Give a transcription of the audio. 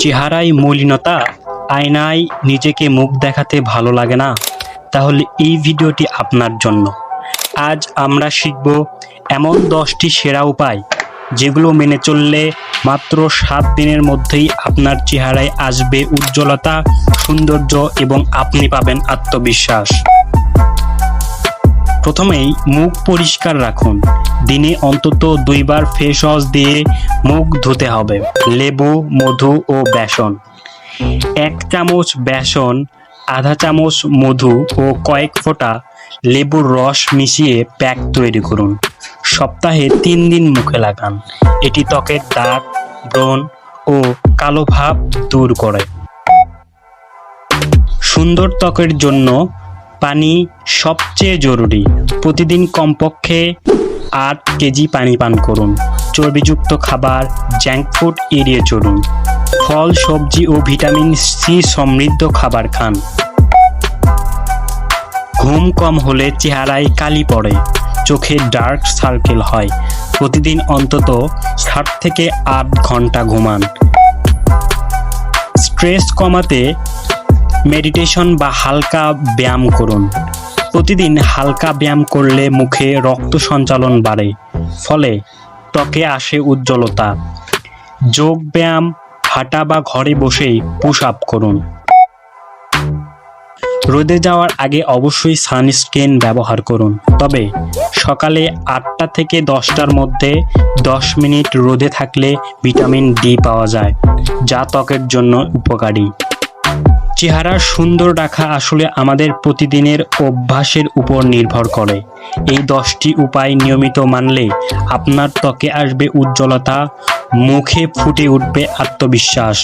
চেহারায় মলিনতা, আয়নায় নিজেকে মুখ দেখাতে ভালো লাগে না। তাহলে এই ভিডিওটি আপনার জন্য। আজ আমরা শিখব এমন দশটি সেরা উপায়, যেগুলো মেনে চললে মাত্র সাত দিনের মধ্যেই আপনার চেহারায় আসবে উজ্জ্বলতা, সৌন্দর্য এবং আপনি পাবেন আত্মবিশ্বাস। প্রথমেই মুখ পরিষ্কার রাখুন। দিনে অন্তত দুইবার ফেস ওয়াশ দিয়ে মুখ ধুতে হবে। লেবু, মধু ও বেসন। এক চামচ বেসন, আধা চামচ মধু ও কয়েক ফোঁটা লেবুর রস মিশিয়ে প্যাক তৈরি করুন। সপ্তাহে তিন দিন মুখে লাগান। এটি ত্বকের দাগ, ব্রণ ও কালো ভাব দূর করে। সুন্দর ত্বকের জন্য পানি সবচেয়ে জরুরি। প্রতিদিন কমপক্ষে আট কেজি পানি পান করুন। চর্বিযুক্ত খাবার জাঙ্ক ফুড এড়িয়ে চলুন। ফল, সবজি ও ভিটামিন সি সমৃদ্ধ খাবার খান। ঘুম কম হলে চেহারায় কালি পড়ে। চোখে ডার্ক সার্কেল হয়। প্রতিদিন অন্তত ষাট থেকে আট ঘণ্টা ঘুমান। স্ট্রেস কমাতে মেডিটেশন বা হালকা ব্যায়াম করুন। প্রতিদিন হালকা ব্যায়াম করলে মুখে রক্ত সঞ্চালন বাড়ে, ফলে ত্বকে আসে উজ্জ্বলতা। যোগ ব্যায়াম, হাঁটা বা ঘরে বসেই পুশ আপ করুন। রোদে যাওয়ার আগে অবশ্যই সানস্ক্রিন ব্যবহার করুন। তবে সকালে আটটা থেকে দশটার মধ্যে দশ মিনিট রোদে থাকলে ভিটামিন ডি পাওয়া যায়, যা ত্বকের জন্য উপকারী। চেহারা সুন্দর রাখা আসলে আমাদের প্রতিদিনের অভ্যাসের উপর নির্ভর করে। এই দশটি উপায় নিয়মিত মানলে আপনার ত্বকে আসবে উজ্জ্বলতা, মুখে ফুটে উঠবে আত্মবিশ্বাস।